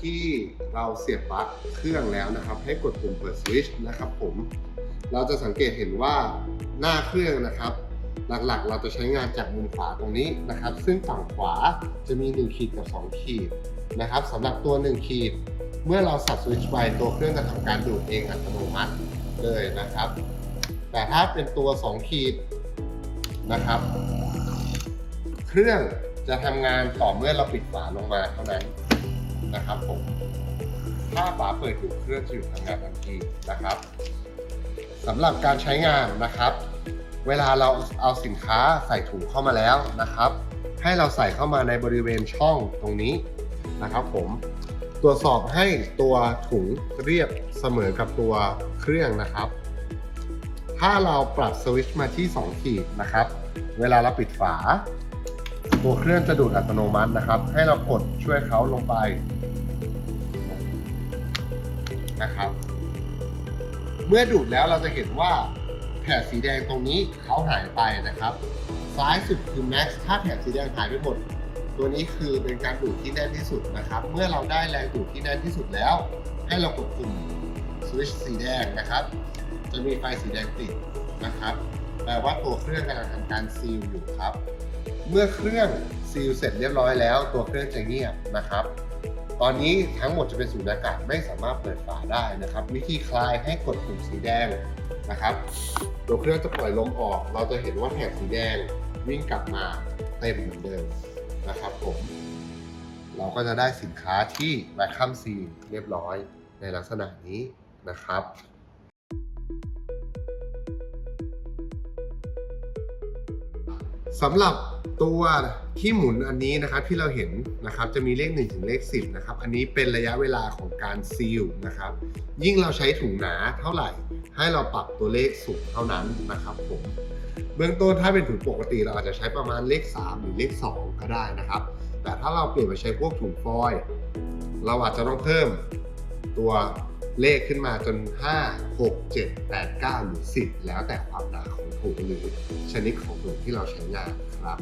ที่เราเสียบปลั๊กเครื่องแล้วนะครับ ให้กดปุ่มเปิดสวิตช์นะครับผม เราจะสังเกตเห็นว่าหน้าเครื่องนะครับ หลักๆ เราจะใช้งานจากมุมขวาตรงนี้นะครับ ซึ่งฝั่งขวาจะมี 1 ขีดกับ 2 ขีดนะครับสำหรับตัว 1 ขีด เมื่อเราสับสวิตช์ไปตัวเครื่องจะทำการดูดเองอัตโนมัติเลยนะครับ แต่ถ้าเป็นตัว 2 ขีดนะครับ เครื่องจะทำงานต่อเมื่อเราปิดฝาลงมาเท่านั้น นะครับผม ถ้าฝาเปิดอยู่เครื่องจะหยุดทำงานทันทีนะครับสำหรับการใช้งานนะครับ เวลาเราเอาสินค้าใส่ถุงเข้ามาแล้วนะครับ ให้เราใส่เข้ามาในบริเวณช่องตรงนี้นะครับ ผมตรวจสอบให้ตัวถุงเรียบเสมอกับตัวเครื่องนะครับ ถ้าเราปรับสวิตช์มาที่ 2 ขีดนะครับ เวลาเราปิดฝา ตัวเครื่องจะดูดอัตโนมัตินะครับ ให้เรากดช่วยเขาลงไปนะครับ เมื่อดูดแล้วเราจะเห็นว่าแถบสีแดงตรงนี้เขาหายไปนะครับ ซ้ายสุดคือ max ถ้าแถบสีแดงหายไปหมด ตัวนี้คือเป็นการดูดที่แน่นที่สุดนะครับ เมื่อเราได้แรงดูดที่แน่นที่สุดแล้ว ให้เรากดปุ่มสวิตช์สีแดงนะครับ จะมีไฟสีแดงติดนะครับ แปลว่าตัวเครื่องกำลังทำการซีลอยู่ครับ เมื่อเครื่องซีลเสร็จเรียบร้อยแล้ว ตัวเครื่องจะเงียบนะครับ ตอนนี้ทั้งหมดจะเป็นสูญญากาศไม่สามารถเปิดฝาได้นะครับ วิธีคลายให้กดปุ่มสีแดงนะครับ ตัวเครื่องจะปล่อยลมออก เราจะเห็นว่าแถบสีแดงวิ่งกลับมาเต็มเหมือนเดิมนะครับผม เราก็จะได้สินค้าที่แวคคัมซีเรียบร้อยในลักษณะนี้นะครับสำหรับ ตัวที่หมุนอันนี้นะครับที่เราเห็นนะครับจะมีเลข 1 ถึงเลข 10นะครับอันนี้เป็นระยะเวลาของการซีลนะครับยิ่งเราใช้ถุงหนาเท่าไหร่ ให้เราปรับตัวเลขสูงเท่านั้นนะครับผมเบื้องต้นถ้าเป็นถุงปกติเราอาจจะใช้ประมาณเลข 3 หรือเลข 2 ก็ได้นะครับ แต่ถ้าเราเปลี่ยนไปใช้พวกถุงฟอยล์เราอาจจะต้องเพิ่มตัวเลขขึ้นมาจน 5 6 7 8 9 หรือ 10 แล้วแต่ความหนาของ ถุงหรือชนิดของถุงที่เราใช้งานครับ